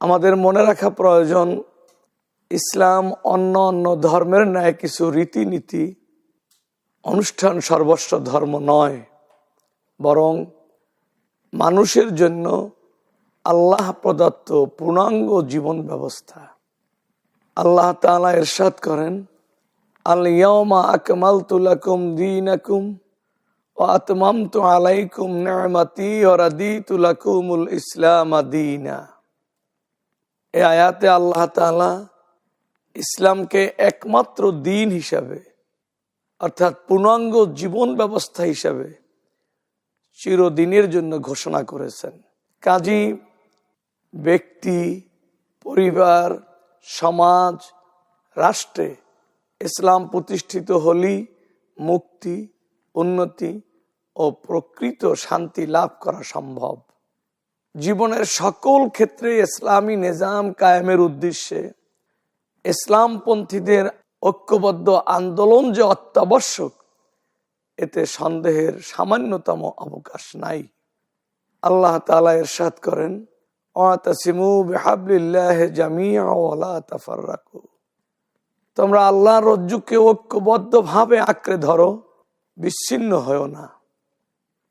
আমাদের মনে রাখা প্রয়োজন, ইসলাম অন্য অন্য ধর্মের ন্যায় কিছু রীতিনীতি, অনুষ্ঠান সর্বস্ব ধর্ম নয়। বরং মানুষের জন্য আল্লাহ প্রদত্ত পূর্ণাঙ্গ জীবন ব্যবস্থা। আল্লাহ তাআলা এরশাদ করেন আল ইয়াউমা আকমালতু লাকুম দীনাকুম ওয়া আতমামতু আলাইকুম নি'মাতি ওয়া রাদিতু লাকুমুল ইসলাম দীনা। এই আয়াতে আল্লাহ তাআলা ইসলামকে একমাত্র দিন হিসাবে, অর্থাৎ পূর্ণাঙ্গ জীবন ব্যবস্থা হিসাবে চিরদিনের জন্য ঘোষণা করেছেন। কাজী, ব্যক্তি, পরিবার, সমাজ, রাষ্ট্রে ইসলাম প্রতিষ্ঠিত হলেই মুক্তি, উন্নতি ও প্রকৃত শান্তি লাভ করা সম্ভব। জীবনের সকল ক্ষেত্রে ইসলামী নিজাম কায়েমের উদ্দেশ্যে ইসলামপন্থীদের ঐক্যবদ্ধ আন্দোলন যে অত্যাবশ্যক, এতে সন্দেহের সামান্যতম অবকাশ নাই। আল্লাহ তালা এরশাদ করেন তোমরা আল্লাহর রজ্জুকে ঐক্যবদ্ধ ভাবে আঁকড়ে ধরো, বিচ্ছিন্ন হয়েও না।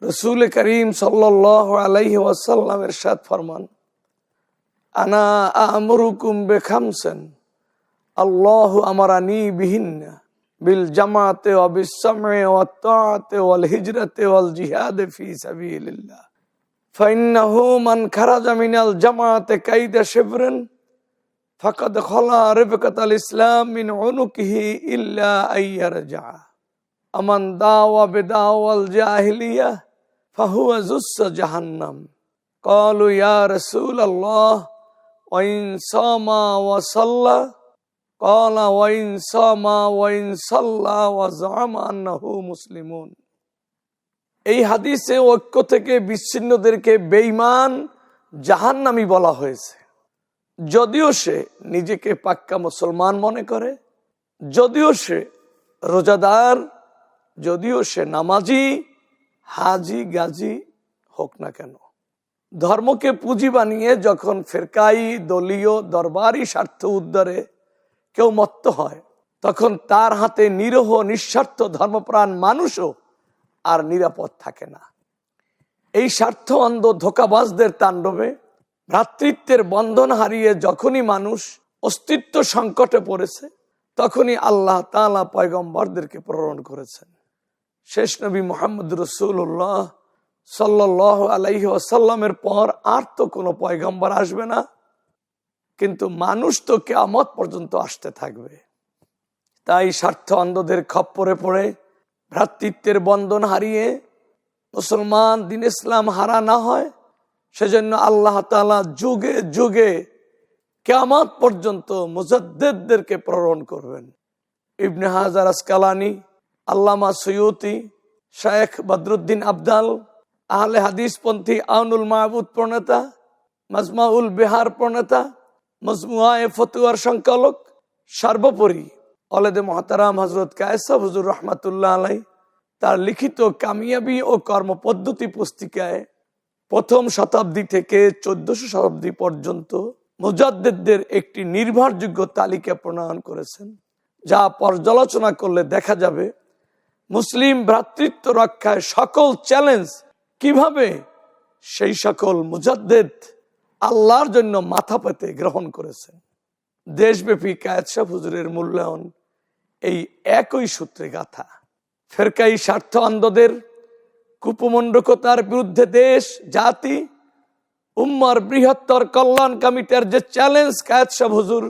রসুল করিম সাল্লাহ আলাইহি ওয়াসাল্লামের সাদ ফরমান আনা আমরুকুম বেখামসেন আল্লাহ আমারানি বিহিন্না বিল জামাতে ওয়া বিসসমে ওয়া তাআতে ওয়াল হিজরাতে ওয়াল জিহাদে ফি সাবিলিল্লাহ فإنه من خرج من الجماعة كيد شبر فقد خلا رفقة الإسلام من عنقه إلا أن يرجع أمن داوى بداوى الجاهلية فهو زس جهنم قالوا يا رسول الله وإن صام وصلى قال وإن صام وإن صلى وزعم أنه مسلمون এই হাদিসে ঐক্য থেকে বিচ্ছিন্নদেরকে বেইমান জাহান্নামি বলা হয়েছে যদিও সে নিজেকে পাক্কা মুসলমান মনে করে যদিও সে রোজাদার যদিও সে নামাজি হাজি গাজি হোক না কেন। ধর্মকে পুঁজি বানিয়ে যখন ফেরকাই দলীয় দরবারি স্বার্থ উদ্ধারে কেউ মত্ত হয়, তখন তার হাতে নিরহ নিঃস্বার্থ ধর্মপ্রাণ মানুষও আর নিরাপদ থাকে না। এই স্বার্থ অন্ধ ধোকাবাজদের তাণ্ডবে ভ্রাতৃত্বের বন্ধন হারিয়ে যখনই মানুষ অস্তিত্ব সংকটে পড়েছে, তখনই আল্লাহ তালা পয়গম্বরদেরকে প্রেরণ করেছেন। শেষ নবী মোহাম্মদ রসুল্লাহ সাল্লাহ আলাইহি আসাল্লামের পর আর তো কোনো পয়গম্বর আসবে না। কিন্তু মানুষ তো কেয়ামত পর্যন্ত আসতে থাকবে। তাই স্বার্থ অন্ধদের খপ্পরে পড়ে, ভ্রাতৃত্বের বন্ধন হারিয়ে মুসলমান দিন ইসলাম হারা না হয়, সেজন্য আল্লাহ তালা যুগে যুগে কেয়ামত পর্যন্ত মুজদ্দেদদেরকে প্রেরণ করবেন। ইবনে হাজার আসকালানি আল্লামা সৈয়তি, শায়েখ বদরুদ্দিন আবদাল, আহলে হাদিসপন্থী আউনুল মাহবুদ প্রণেতা, মজমাউল বিহার প্রণেতা, মজমুয়ায় ফতুয়ার সংকলক সর্বোপরি অলেদে মহতারাম হজরত কায়সা হুজুর রহমাতুল্লাহ আলাই তার লিখিত কামিয়াবি ও কর্মপদ্ধতি পুস্তিকায় প্রথম শতাব্দী থেকে চোদ্দশো শতাব্দী পর্যন্ত মুজাদ্দেদদের একটি নির্ভরযোগ্য তালিকা প্রণয়ন করেছেন, যা পর্যালোচনা করলে দেখা যাবে মুসলিম ভ্রাতৃত্ব রক্ষায় সকল চ্যালেঞ্জ কীভাবে? সেই সকল মুজাদ্দেদ আল্লাহর জন্য মাথা পেতে গ্রহণ করেছেন। দেশব্যাপী কায়েদ শাহ হুজুরের মূল্যায়ন এই একই সূত্রে গাথা। ফেরকাই স্বার্থ অন্ধদের কুপমণ্ডকতার বিরুদ্ধে দেশ, জাতি, উম্মার বৃহত্তর কল্যাণ কমিটির যে চ্যালেঞ্জ কায়েদ শাহ হুজুর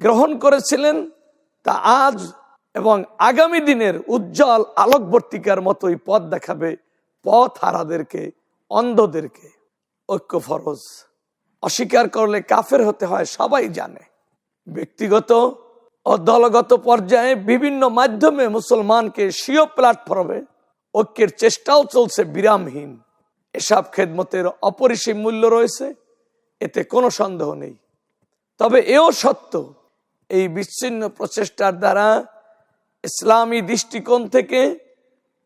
গ্রহণ করেছিলেন, তা আজ এবং আগামী দিনের উজ্জ্বল আলোকবর্তিকার মতোই পথ দেখাবে পথ হারাদেরকে, অন্ধদেরকে। ঐক্য ফরজ। অস্বীকার করলে কাফের হতে হয়, সবাই জানে। ব্যক্তিগত ও দলগত পর্যায়ে বিভিন্ন মাধ্যমে মুসলমানকে স্বীয় প্ল্যাটফর্মে ঐক্যের চেষ্টাও চলছে বিরামহীন। এসব খেদমতের অপরিসীম মূল্য রয়েছে, এতে কোনো সন্দেহ নেই। তবে এও সত্য, এই বিচ্ছিন্ন প্রচেষ্টার দ্বারা ইসলামী দৃষ্টিকোণ থেকে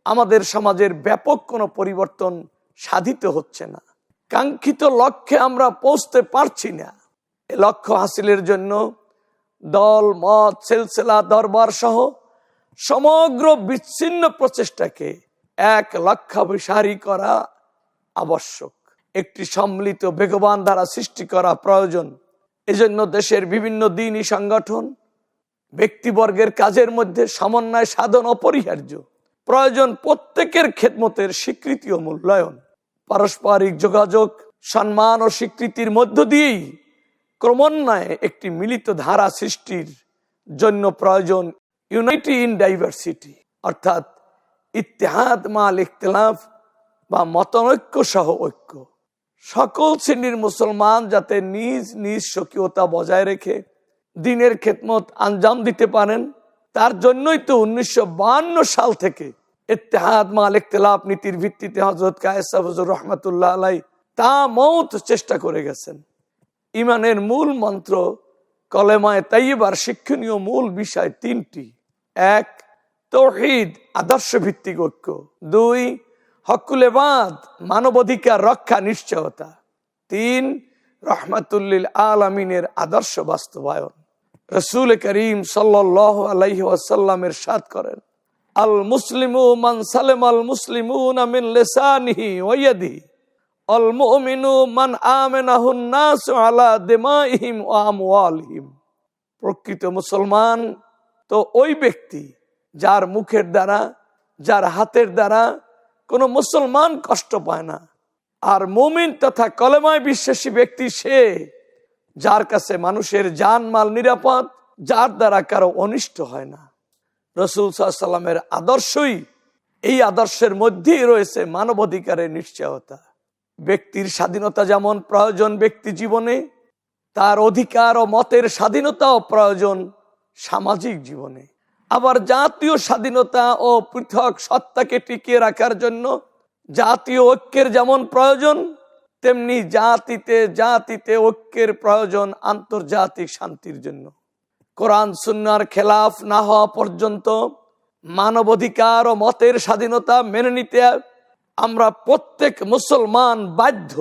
আমাদের সমাজের ব্যাপক কোনো পরিবর্তন সাধিত হচ্ছে না। কাঙ্ক্ষিত লক্ষ্যে আমরা পৌঁছতে পারছি না। এ লক্ষ্য হাসিলের জন্য দল, মত, সিলসিলা, দরবার সহ সমগ্র বিচ্ছিন্ন প্রচেষ্টাকে এক লক্ষাভিসারী করা আবশ্যক। একটি সম্মিলিত বেগবান দ্বারা সৃষ্টি করা প্রয়োজন। এজন্য দেশের বিভিন্ন দিনই সংগঠন ব্যক্তিবর্গের কাজের মধ্যে সমন্বয়, সাধন অপরিহার্য। প্রয়োজন প্রত্যেকের খেদমতের স্বীকৃতি ও মূল্যায়ন। পারস্পরিক যোগাযোগ, সম্মান ও স্বীকৃতির মধ্য দিয়েই ক্রমান্বয়ে একটি মিলিত ধারা সৃষ্টির জন্য প্রয়োজন ইউনাইটি ইন ডাইভার্সিটি, অর্থাৎ ইতিহাদ মাল ইখতলাফ বা মতনৈক্য সহ ঐক্য। সকল শ্রেণির মুসলমান যাতে নিজ নিজ স্বকীয়তা বজায় রেখে দিনের খেদমত আঞ্জাম দিতে পারেন। তার জন্যই তো উনিশশো সাল থেকে ইত্তেহাদ মাল ইখতলাফ নীতির ভিত্তিতে হজরত কায়েসা হজর রহমতুল্লাহ আলাই তা মৌত চেষ্টা করে গেছেন। ইমানের মূল মন্ত্র কলেমায় তাইবার শিক্ষণীয় মূল বিষয় তিনটি। এক, তৌহিদ আদর্শ ভিত্তিক ঐক্য। দুই হকুলেবাদ মানবাধিকার রক্ষা, নিশ্চয়তা। তিন, রহমাতুল্লিল আলমিনের আদর্শ বাস্তবায়ন। রসুল করিম সাল্লাহ আলাইহি ওয়াসাল্লামের সাদ করেন আল মুসলিমু মান সালেম আল মুসলিমুন মিন মান প্রকৃত মুসলমান তো ওই ব্যক্তি যার মুখের দ্বারা, যার হাতের দ্বারা কোনো মুসলমান কষ্ট পায় না। আর মুমিন তথা কলেমায় বিশ্বাসী ব্যক্তি সে যার কাছে মানুষের জান মাল নিরাপদ, যার দ্বারা কারও অনিষ্ট হয় না। রসুল সাল্লামের আদর্শই এই আদর্শের মধ্যেই রয়েছে মানবাধিকারের নিশ্চয়তা। ব্যক্তির স্বাধীনতা যেমন প্রয়োজন ব্যক্তি জীবনে, তার অধিকার ও মতের স্বাধীনতাও প্রয়োজন সামাজিক জীবনে। আবার জাতীয় স্বাধীনতা ও পৃথক সত্তাকে টিকিয়ে রাখার জন্য জাতীয় ঐক্যের যেমন প্রয়োজন তেমনি জাতিতে জাতিতে ঐক্যের প্রয়োজন আন্তর্জাতিক শান্তির জন্য। কোরআন, সুন্নার খেলাফ না হওয়া পর্যন্ত মানবাধিকার ও মতের স্বাধীনতা মেনে নিতে আমরা প্রত্যেক মুসলমান বাধ্য।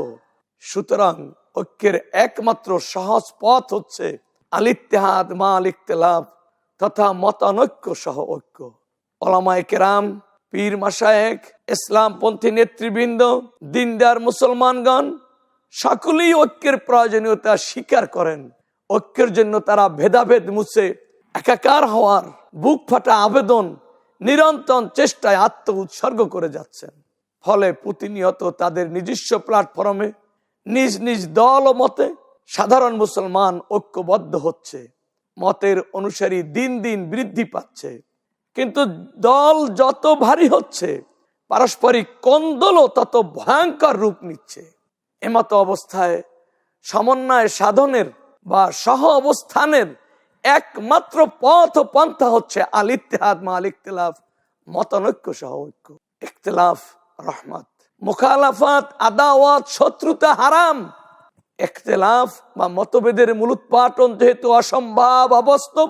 সুতরাং ঐক্যের একমাত্র সহজ পথ হচ্ছে আলিত্তেহাদ মা আলিকতেলাভ তথা মতানৈক্য সহ ঐক্য। ওলামায় কেরাম পীর মাসায়েক ইসলামপন্থী নেতৃবৃন্দ, দিনদার মুসলমানগণ সকলেই ঐক্যের প্রয়োজনীয়তা স্বীকার করেন। ঐক্যের জন্য তারা ভেদাভেদ মুছে একাকার হওয়ার বুক ফাটা আবেদন নিরন্তর চেষ্টায় আত্ম উৎসর্গ করে যাচ্ছেন। ফলে প্রতিনিয়ত তাদের নিজস্ব প্ল্যাটফর্মে নিজ নিজ দল ও মতে সাধারণ মুসলমান ঐক্যবদ্ধ হচ্ছে। মতের অনুসারী দিন দিন বৃদ্ধি পাচ্ছে। কিন্তু দল যত ভারী হচ্ছে, পারস্পরিক কন্দলও তত ভয়ঙ্কর রূপ নিচ্ছে। এমতো অবস্থায় সমন্বয় সাধনের বা সহ অবস্থানের একমাত্র পথ পন্থা হচ্ছে আল ইত্তেহাদ মা আল মতানৈক্য সহ ঐক্য। ইখতলাফ রহমত, মুখালাফাত, আদাওয়াত, শত্রুতা হারাম। ইখতলাফ বা মতভেদের মূলোৎপাটন যেহেতু অসম্ভব, অবাস্তব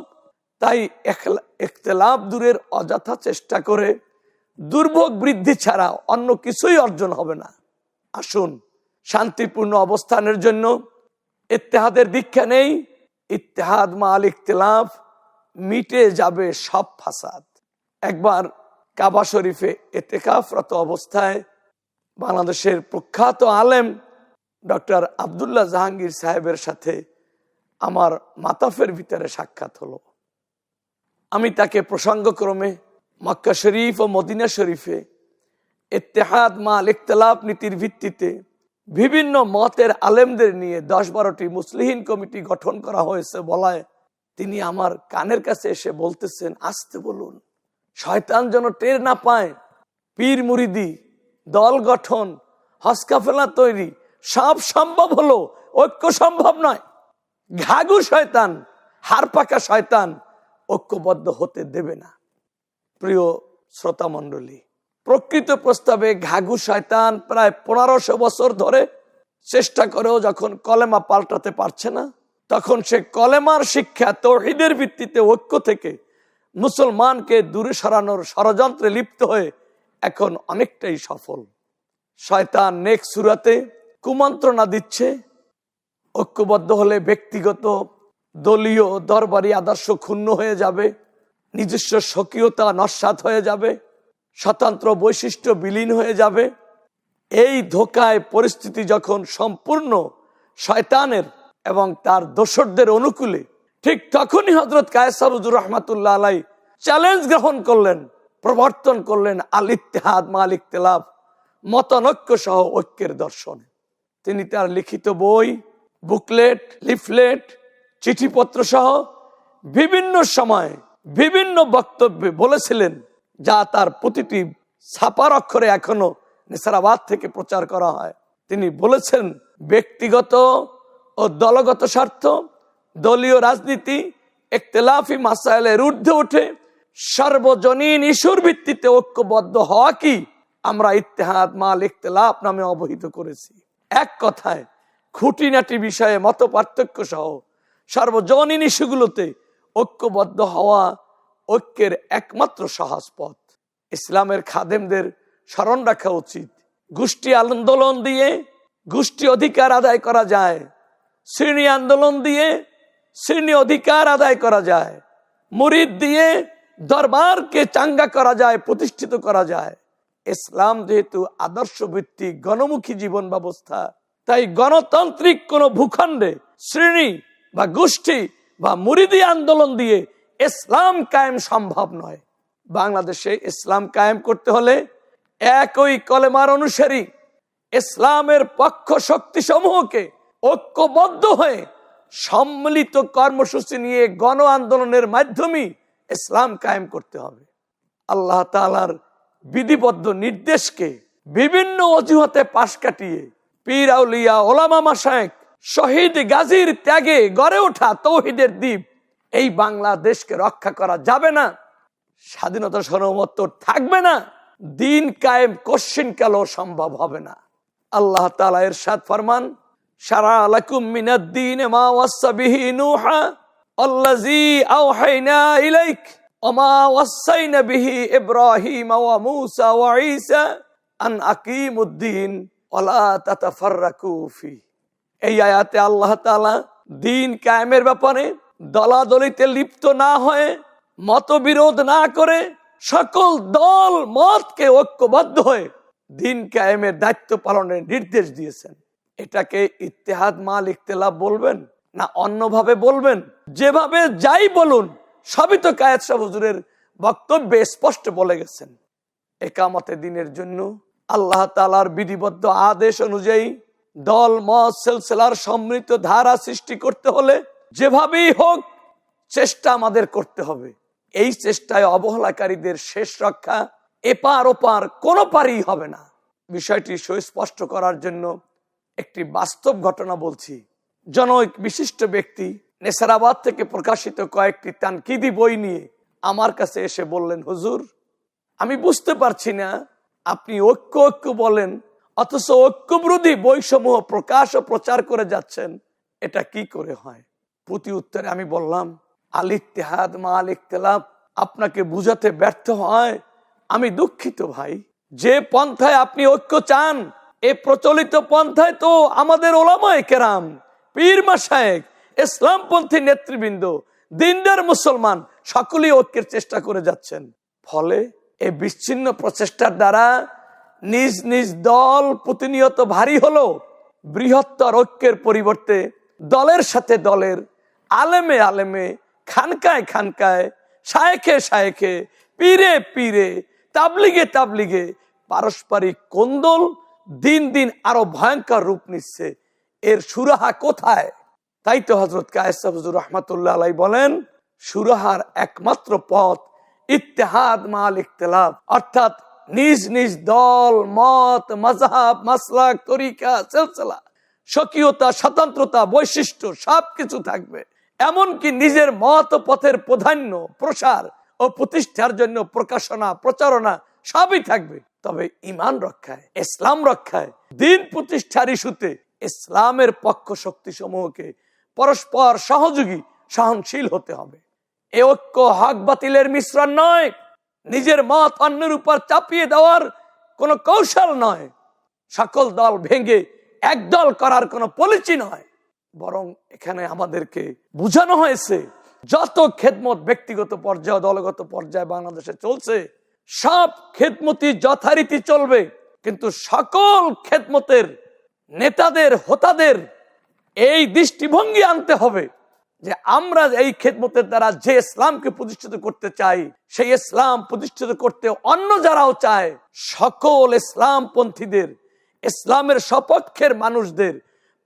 তাই ইখতলাফ দূরের অযথা চেষ্টা করে দুর্ভোগ বৃদ্ধি ছাড়া অন্য কিছুই অর্জন হবে না। আসুন, শান্তিপূর্ণ অবস্থানের জন্য ইত্তেহাদের দীক্ষা নেই। ইত্তেহাদ মাল ইখতলাফ মিটে যাবে সব ফাসাদ। একবার কাবা শরীফে এতেকাফরত অবস্থায় বাংলাদেশের প্রখ্যাত আলেম ডক্টর আবদুল্লাহ জাহাঙ্গীর সাহেবের সাথে আমার মাতাফের ভিতরে সাক্ষাৎ হলো। আমি তাকে প্রসঙ্গক্রমে মক্কা শরীফ ও মদিনা শরীফে এতেহাদ মাল ইখতলাফ নীতির ভিত্তিতে বিভিন্ন মতের আলেমদের নিয়ে দশ বারোটি মুসলিহীন কমিটি গঠন করা হয়েছে বলায় তিনি আমার কানের কাছে এসে বলতেছেন, আসতে বলুন। শয়তান যেন টের না পায়। পীর মুরিদি, দল গঠন হসকাফেলা তৈরি, সব সম্ভব হলো। ঐক্য সম্ভব নয়। ঘাগু শয়তান হার পাকা শয়তান ঐক্যবদ্ধ হতে দেবে না। প্রিয় শ্রোতা মণ্ডলী প্রকৃত প্রস্তাবে ঘাগু শয়তান প্রায় পনেরোশো বছর ধরে চেষ্টা করেও যখন কলেমা পাল্টাতে পারছে না, তখন সে কলেমার শিক্ষা তৌহিদের ভিত্তিতে ঐক্য থেকে মুসলমানকে দূরে সরানোর ষড়যন্ত্রে লিপ্ত হয়ে এখন অনেকটাই সফল। শয়তান নেক সুরাতে কুমন্ত্রণা দিচ্ছে। ঐক্যবদ্ধ হলে ব্যক্তিগত দলীয় দরবারি আদর্শ ক্ষুণ্ণ হয়ে যাবে, নিজস্ব স্বকীয়তা নস্বাত হয়ে যাবে, স্বতন্ত্র বৈশিষ্ট্য বিলীন হয়ে যাবে। এই ধোকায় পরিস্থিতি যখন সম্পূর্ণ শয়তানের এবং তার দোসরদের অনুকূলে, ঠিক তখনই হজরত কায়সারুজুর রহমাতুল্লাহ আলাই চ্যালেঞ্জ গ্রহণ করলেন, প্রবর্তন করলেন আল ইত্তেহাদ মাল ইকতেলাফ মতানৈক্য সহ ঐক্যের দর্শন। তিনি তার লিখিত বই, বুকলেট, লিফলেট চিঠিপত্র সহ বিভিন্ন সময় বিভিন্ন বক্তব্যে বলেছিলেন, যা তার প্রতিটি ছাপার অক্ষরে এখনও নেসারাবাদ থেকে প্রচার করা হয়। তিনি বলেছেন, ব্যক্তিগত ও দলগত স্বার্থ, দলীয় রাজনীতি, একতেলাফি মাসাইলের ঊর্ধ্বে উঠে সর্বজনীন ইস্যুর ভিত্তিতে ঐক্যবদ্ধ হওয়া কি আমরা ইত্তেহাদ মাল ইখতলাফ নামে অবহিত করেছি। এক কথায়, খুঁটিনাটি বিষয়ে মত পার্থক্য সহ সর্বজনীন ইস্যুগুলোতে ঐক্যবদ্ধ হওয়া ঐক্যের একমাত্র সহজ পথ। ইসলামের খাদেমদের স্মরণ রাখা উচিত। গোষ্ঠী আন্দোলন দিয়ে গোষ্ঠী অধিকার আদায় করা যায়। শ্রেণি আন্দোলন দিয়ে শ্রেণি অধিকার আদায় করা যায়। মুরিদ দিয়ে দরবারকে চাঙ্গা করা যায়, প্রতিষ্ঠিত করা যায়। ইসলাম যেহেতু আদর্শ ভিত্তিক গণমুখী জীবন ব্যবস্থা, তাই গণতান্ত্রিক কোন ভূখণ্ডে শ্রেণি বা গোষ্ঠী বা মুরিদি আন্দোলন দিয়ে ইসলাম কায়েম সম্ভব নয়। বাংলাদেশে ইসলাম কায়েম করতে হলে একই কলেমার অনুসারী ইসলামের পক্ষ শক্তি সমূহকে ঐক্যবদ্ধ হয়ে সম্মিলিত কর্মসূচি নিয়ে গণ আন্দোলনের মাধ্যমে ইসলাম কায়েম করতে হবে। আল্লাহ তালার বিধিবদ্ধ নির্দেশকে বিভিন্ন অজুহাতে পাশ কাটিয়ে পীর আউলিয়া ওলামা মাসায়েক শহীদ গাজীর ত্যাগে গড়ে ওঠা তৌহিদের দ্বীপ, এই বাংলাদেশকে রক্ষা করা যাবে না, স্বাধীনতা সর্বমত্ত থাকবে না, দিন কায়েম কশ্চিন কালও সম্ভব হবে না। আল্লাহ তালা এর সাদ ফরমান, সারা আলাকুম মিনাদ্দিন মা ওয়াসা বিহি নূহা, আল্লাযী আওহাইনা ইলাইক ওমা বিহি ইব্রাহিম ওয়া মূসা ওয়া ঈসা, আন আকিমুদ্দিন ওয়ালা তাতাফাররাকু ফি এই আয়াতে আল্লাহ তাআলা দিন কায়েমের ব্যাপারে দলাদলিতে লিপ্ত না হয়ে, মতবিরোধ না করে সকল দল, মতকে ঐক্যবদ্ধ হয়ে দিন কায়েমের দায়িত্ব পালনের নির্দেশ দিয়েছেন। এটাকে ইত্তেহাদ মাল ইখতলাফ বলবেন না অন্যভাবে বলবেন? যেভাবে যাই বলুন, সবই তো কায়েদ শাহ হুজুরের বক্তব্যে স্পষ্ট বলে গেছেন। একামতে দিনের জন্য আল্লাহ তালার বিধিবদ্ধ আদেশ অনুযায়ী দল, মত, সেলসেলার সমৃদ্ধ ধারা সৃষ্টি করতে হলে যেভাবেই হোক চেষ্টা আমাদের করতে হবে। এই চেষ্টায় অবহেলাকারীদের শেষ রক্ষা এপার ওপার কোনো পারই হবে না। বিষয়টি সুস্পষ্ট করার জন্য একটি বাস্তব ঘটনা বলছি। জনৈক বিশিষ্ট ব্যক্তি নেসারাবাদ থেকে প্রকাশিত কয়েকটি তানকিদি বই নিয়ে আমার কাছে এসে বললেন, হুজুর, আমি বুঝতে পারছি না, আপনি ঐক্য ঐক্য বলেন অথচ ঐক্যবিরোধী বইসমূহ প্রকাশ ও প্রচার করে যাচ্ছেন। এটা কি করে হয়? প্রতি উত্তরে আমি বললাম, আল ইত্তেহাদ মা আল ইখতলাফ। আপনাকে বুঝাতে ব্যর্থ হয়। আমি দুঃখিত ভাই। যে পন্থায় আপনি ঐক্য চান, এ প্রচলিত পন্থায় তো আমাদের ওলামায় কেরাম, পীর মাসায়েক ইসলামপন্থী নেতৃবৃন্দ, দিনদার মুসলমান, সকলেই ঐক্যের চেষ্টা করে যাচ্ছেন। ফলে এই বিচ্ছিন্ন প্রচেষ্টার দ্বারা নিজ নিজ দল প্রতিনিয়ত ভারী হলো। বৃহত্তর ঐক্যের পরিবর্তে দলের সাথে দলের আলেমে আলেমে, খানকায় খানকায়, শায়েখে শায়েখে, পীরে পীরে, তাবলিগে তাবলিগে পারস্পরিক কোন্দল দিন দিন আরও ভয়ঙ্কর রূপ নিচ্ছে। এর সুরাহা কোথায়? তাই তো হজরত কায়েসা রহমতুল্লাহ আলাই বলেন, সুরাহার একমাত্র পথ ইত্তেহাদ মাল ইখতলাফ। অর্থাৎ নিজ নিজ দল, মত মজাহাব মাসলাক, তরিকা, সিলসিলা, স্বকীয়তা, স্বতন্ত্রতা, বৈশিষ্ট্য, সবকিছু থাকবে। এমনকি নিজের মত পথের প্রাধান্য, প্রসার ও প্রতিষ্ঠার জন্য প্রকাশনা, প্রচারণা, সবই থাকবে। তবে ইমান রক্ষায়, ইসলাম রক্ষায়, দিন প্রতিষ্ঠার ইস্যুতে ইসলামের পক্ষ শক্তি সমূহকে পরস্পর সহযোগী, সহনশীল হতে হবে। এ ঐক্য হক বাতিলের মিশ্রণ নয় নিজের মত অন্যের উপর চাপিয়ে দেওয়ার কোনো কৌশল নয়। সকল দল ভেঙে একদল করার কোনো পলিচি নয়। বরং এখানে আমাদেরকে বুঝানো হয়েছে, যত খেদমত ব্যক্তিগত পর্যায়ে, দলগত পর্যায়ে বাংলাদেশে চলছে, সব খেদমতি যথারীতি চলবে। কিন্তু সকল খেদমতের নেতাদের, হোতাদের এই দৃষ্টিভঙ্গি আনতে হবে। যে আমরা এই খেদমতের দ্বারা যে ইসলামকে প্রতিষ্ঠিত করতে চাই, সেই ইসলাম প্রতিষ্ঠিত করতে অন্য যারাও চায়, সকল ইসলাম পন্থীদের ইসলামের সপক্ষের মানুষদের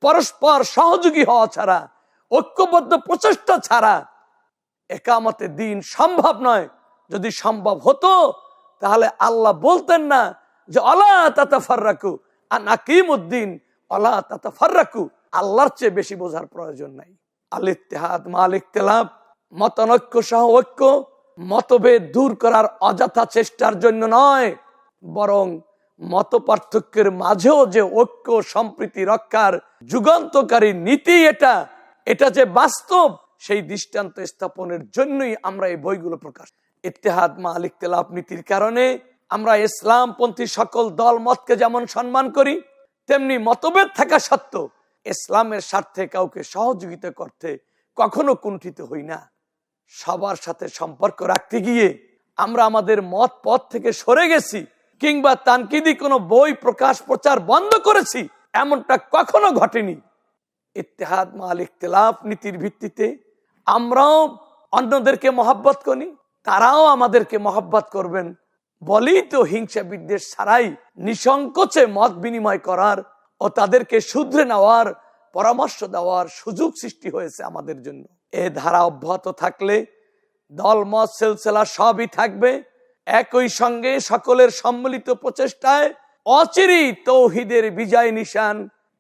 পরস্পর সহযোগী হওয়া ছাড়া, ঐক্যবদ্ধ প্রচেষ্টা ছাড়া একামতে দিন সম্ভব নয়। যদি সম্ভব হতো, তাহলে আল্লাহ বলতেন না যে, অলা তাতা ফার্রাকু আর নাকিম উদ্দিন অলা তাতা ফার্রাকু আল্লাহর চেয়ে বেশি বোঝার প্রয়োজন নাই। আল ইত্তেহাদ মাল ইখতিলাফ মতানৈক্য সহ ঐক্য, মতভেদ দূর করার অযথা চেষ্টার জন্য নয়, বরং মত পার্থক্যের মাঝেও যে ঐক্য, সম্প্রীতি রক্ষার যুগান্তকারী নীতি এটা এটা যে বাস্তব, সেই দৃষ্টান্ত স্থাপনের জন্যই আমরা এই বইগুলো প্রকাশ ইত্তেহাদ মাল ইখতিলাফ নীতির কারণে আমরা ইসলামপন্থী সকল দল, মতকে যেমন সম্মান করি, তেমনি মতভেদ থাকা সত্ত্বেও ইসলামের স্বার্থে কাউকে সহযোগিতা করতে কখনো কুণ্ঠিত হই না। সবার সাথে সম্পর্ক রাখতে গিয়ে আমরা আমাদের মত পথ থেকে সরে গেছি কিংবা তানকিদি কোনো বই, প্রকাশ, প্রচার বন্ধ করেছি, এমনটা কখনো ঘটেনি। ইত্তেহাদ, মাল ইখতিলাফ নীতির ভিত্তিতে আমরাও অন্যদেরকে মহাব্বত করি, তারাও আমাদেরকে মহাব্বত করবেন। বলেই তো হিংসা বিদ্বেষ ছাড়াই নিঃসংকোচে মত বিনিময় করার ও তাদেরকে শুধরে নেওয়ার, পরামর্শ দেওয়ার সুযোগ সৃষ্টি হয়েছে আমাদের জন্য। এ ধারা অব্যাহত থাকলে দল মত সেলসেলা সবই থাকবে। একই সঙ্গে সকলের সম্মিলিত প্রচেষ্টায় অচিরি তৌহিদের বিজয় নিশান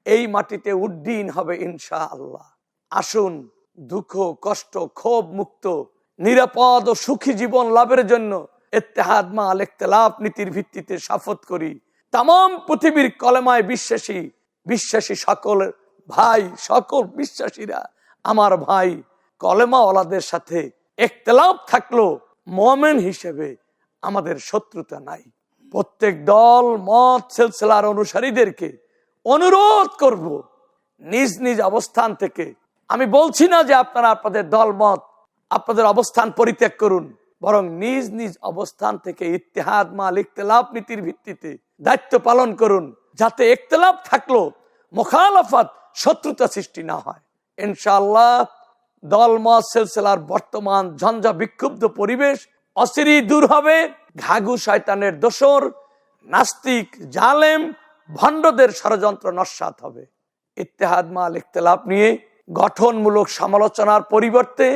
এই মাটিতে উড্ডীন হবে ইনশা আল্লাহ আসুন, দুঃখ, কষ্ট, ক্ষোভ মুক্ত, নিরাপদ ও সুখী জীবন লাভের জন্য এত্তেহাদ মা আলেকতেলাপ নীতির ভিত্তিতে শপথ করি। তাম পৃথিবীর কলেমায় বিশ্বাসী বিশ্বাসী সকল ভাই, সকল বিশ্বাসীরা আমার ভাই কলেমা ওলাদের সাথে একতলাপ থাকল, মোমেন হিসেবে আমাদের শত্রুতা নাই। প্রত্যেক দল, মত, সেলসেলার অনুসারীদেরকে অনুরোধ করব, নিজ নিজ অবস্থান থেকে। আমি বলছি না যে আপনারা আপনাদের দল, মত, আপনাদের অবস্থান পরিত্যাগ করুন, বরং নিজ নিজ অবস্থান থেকে ইতিহাদ মাল, ইখতলাফ নীতির ভিত্তিতে দায়িত্ব পালন করুন যাতে ইখতলাফ থাকল মোখালাফাত শত্রুতা সৃষ্টি না হয়। ইনশাআল্লাহ দল মত সিলসিলার বর্তমান ঝঞ্ঝা বিক্ষুব্ধ পরিবেশ অসিরি দূর হবে। ঘাগু শয়তানের দোসর, নাস্তিক, জালেম, ভণ্ডদের ষড়যন্ত্র নস্বাত হবে। ইত্তেহাদ মাল ইখতলাফ নিয়ে গঠনমূলক সমালোচনার পরিবর্তে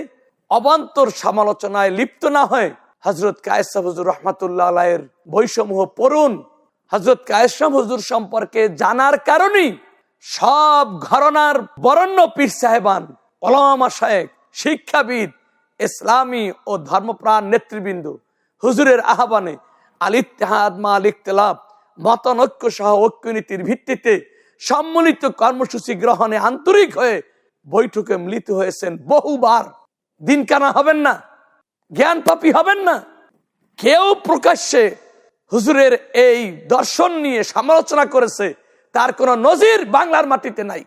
অবান্তর সমালোচনায় লিপ্ত না হয় হজরত কায়েসাব হুজুর রহমাতুল্লাহ আলাইয়ের বৈসমূহ পড়ুন। হজরত কায়েসাব হুজুর সম্পর্কে জানার কারণেই সব ঘরনার বরণ্য পীর সাহেবান, ওলামা শায়েক শিক্ষাবিদ, ইসলামী ও ধর্মপ্রাণ নেতৃবৃন্দ, হুজুরের আহ্বানে আল ইত্তেহাদ মা আল ইখতলাফ, মতানৈক্য সহ ঐক্যনীতির ভিত্তিতে সম্মিলিত কর্মসূচি গ্রহণে আন্তরিক হয়ে বৈঠকে মিলিত হয়েছেন বহুবার। দিন কানা হবেন না জ্ঞান পাপি হবেন না, কেউ প্রকাশ্যে হুজুরের এই দর্শন নিয়ে সমালোচনা করেছে, তার কোনো নজির বাংলার মাটিতে নাই।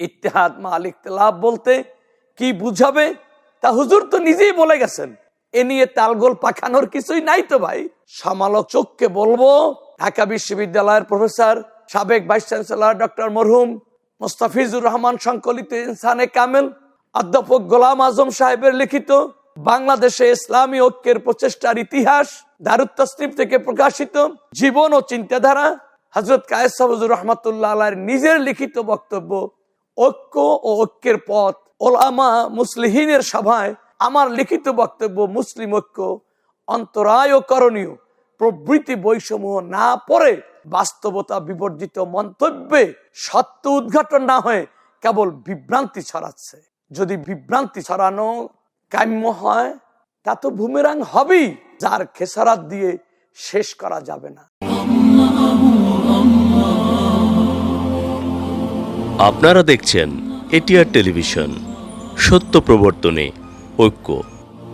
ইত্তেহাদ মালিক তেলাব বলতে কি বুঝাবে? তা হুজুর তো নিজেই বলে গেছেন, এ নিয়ে তালগোল পাখানোর কিছুই নাই তো ভাই। সমালোচককে বলব, ঢাকা বিশ্ববিদ্যালয়ের প্রফেসর, সাবেক ভাইস চ্যান্সেলর ডক্টর মরহুম মোস্তাফিজুর রহমান সংকলিত ইনসানে কামেল, অধ্যাপক গোলাম আজম সাহেবের লিখিত, বাংলাদেশে ইসলামী ঐক্যের প্রচেষ্টার ইতিহাস দারুত্তসলিম থেকে প্রকাশিত জীবন ও চিন্তাধারা হজরত কায়েসাবুজুর রহমতুল্লাহ নিজের লিখিত বক্তব্য, ঐক্য ও ঐক্যের পথ ওলামা মুসলিহিনের সভায় আমার লিখিত বক্তব্য মুসলিম ঐক্য, অন্তরায় করণীয় প্রবৃতি বৈসমূহ না পড়ে বাস্তবতা বিবর্জিত মন্তব্যে সত্য উদ্ঘাটন না হয়ে কেবল বিভ্রান্তি ছড়াচ্ছে। যদি বিভ্রান্তি ছড়ানো কাম্য হয়, তা তো বুমেরাং হবেই। যার খেসারাত দিয়ে শেষ করা যাবে না। আপনারা দেখছেন এটিআর টেলিভিশন সত্য প্রবর্তনে ঐক্য।